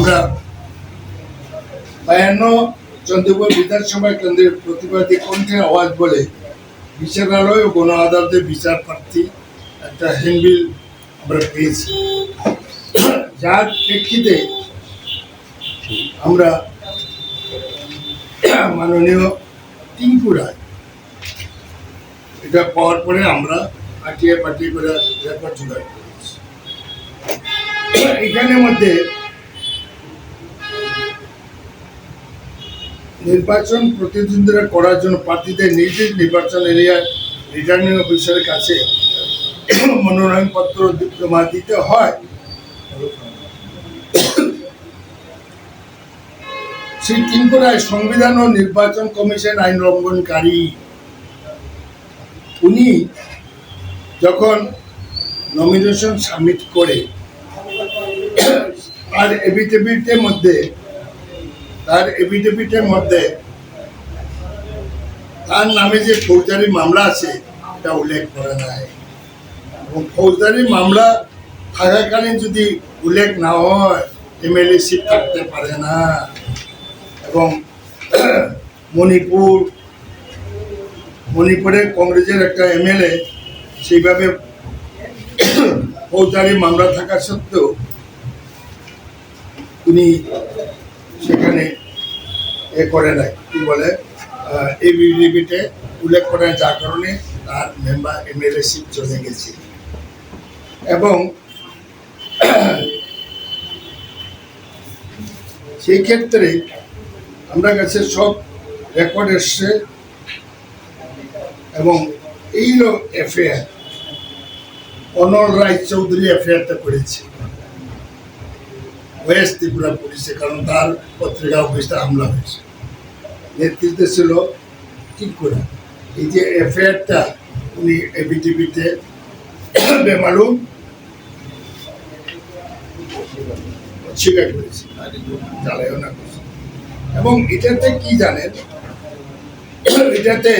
আমরা বায়ান্ন চন্দ্রপুর বিধানসভা কেন্দ্রের প্রতিবাদী কণ্ঠে আওয়াজ বলে বিচারালয় ও গণ আদালতের বিচার প্রার্থী একটা হ্যান্ডবিল আমরা পেয়েছি। যার প্রেক্ষিতে আমরা মাননীয় টিঙ্কু রায়, এটা পাওয়ার পরে আমরা পাঠিয়ে পাঠিয়ে করে রেকর্ড জোগাড় করেছি। এখানের মধ্যে নির্বাচন প্রতিদ্বন্দ্বিতা করার জন্য প্রার্থীদের নিজ নির্বাচন এরিয়ার রিটার্নিং অফিসারের কাছে মনোনয়নপত্র জমা দিতে হয়। শ্রী ত্রিপুরায় সংবিধান ও নির্বাচন কমিশন আইন লঙ্ঘনকারী। উনি যখন নমিনেশন সাবমিট করে, তার এভিডেভিটের মধ্যে তার এভিডেভিটের মধ্যে তার নামে যে ফৌজদারি মামলা আছে, এটা উল্লেখ করে নাই। এবং ফৌজদারি মামলা থাকাকালীন যদি উল্লেখ না হয়, এমএলএ সিট থাকতে পারে না। এবং মণিপুর মণিপুরে কংগ্রেসের একটা এমএলএ, সেইভাবে ফৌজদারি মামলা থাকা সত্ত্বেও উনি সেখানে এ করে নাই। কি বলে? এই উল্লেখ করে যার কারণে তার মেম্বার এমএলএ সিট চলে গেছে। এবং সেই ক্ষেত্রে আমরা কাছে সব রেকর্ড এসছে। এবং এই এফআইআর অনল রায় চৌধুরী এফআইআরটা করেছে। ওয়েস্ট ত্রিপুরা পুলিশে কারণ তার পত্রিকা অফিসটা হামলা হয়েছে। নেতৃত্বে ছিল ত্রিপুরা এই যে এফআইআরটা উনি এবিটিভিতে বেমালুম স্বীকার করেছে। এবং এটাতে কি জানেন? এটাতে